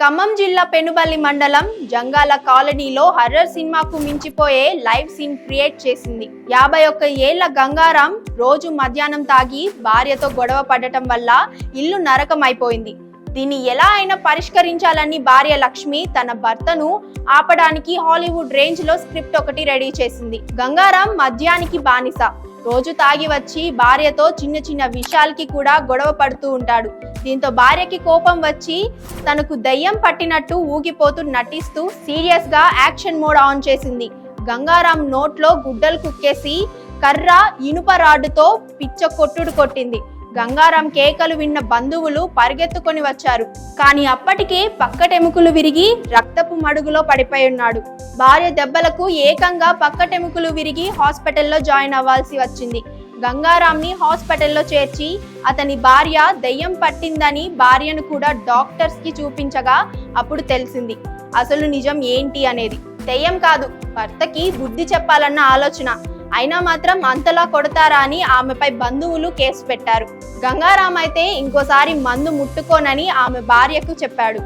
ఖమ్మం జిల్లా పెనుబల్లి మండలం జంగాల కాలనీలో హర్రర్ సినిమాకు మించిపోయే లైవ్ సీన్ క్రియేట్ చేసింది. యాభై ఒక్క ఏళ్ళ గంగారాం రోజు మధ్యాహ్నం తాగి భార్యతో గొడవ పడటం వల్ల ఇల్లు నరకమైపోయింది. దీన్ని ఎలా అయినా పరిష్కరించాలని భార్య లక్ష్మి తన భర్తను ఆపడానికి హాలీవుడ్ రేంజ్లో స్క్రిప్ట్ ఒకటి రెడీ చేసింది. గంగారాం మద్యానికి బానిస. రోజు తాగి వచ్చి భార్యతో చిన్న చిన్న విషయాలకి కూడా గొడవ పడుతూ ఉంటాడు. దీంతో భార్యకి కోపం వచ్చి తనకు దయ్యం పట్టినట్టు ఊగిపోతూ నటిస్తూ సీరియస్గా యాక్షన్ మోడ్ ఆన్ చేసింది. గంగారాం నోట్లో గుడ్డలు కుక్కేసి కర్ర ఇనుప రాడ్డుతో పిచ్చ కొట్టుడు కొట్టింది. గంగారాం కేకలు విన్న బంధువులు పరిగెత్తుకొని వచ్చారు. కానీ అప్పటికే పక్కటెముకలు విరిగి రక్తపు మడుగులో పడిపోయి ఉన్నాడు. భార్య దెబ్బలకు ఏకంగా పక్కటెముకలు విరిగి హాస్పిటల్లో జాయిన్ అవ్వాల్సి వచ్చింది. గంగారాంని హాస్పిటల్లో చేర్చి అతని భార్య దెయ్యం పట్టిందని భార్యను కూడా డాక్టర్స్కి చూపించగా అప్పుడు తెలిసింది అసలు నిజం ఏంటి అనేది. దెయ్యం కాదు భర్తకి బుద్ధి చెప్పాలన్న ఆలోచన. అయినా మాత్రం అంతలా కొడతారా అని ఆమెపై బంధువులు కేసు పెట్టారు. గంగారాం అయితే ఇంకోసారి మందు ముట్టుకోనని ఆమె భార్యకు చెప్పాడు.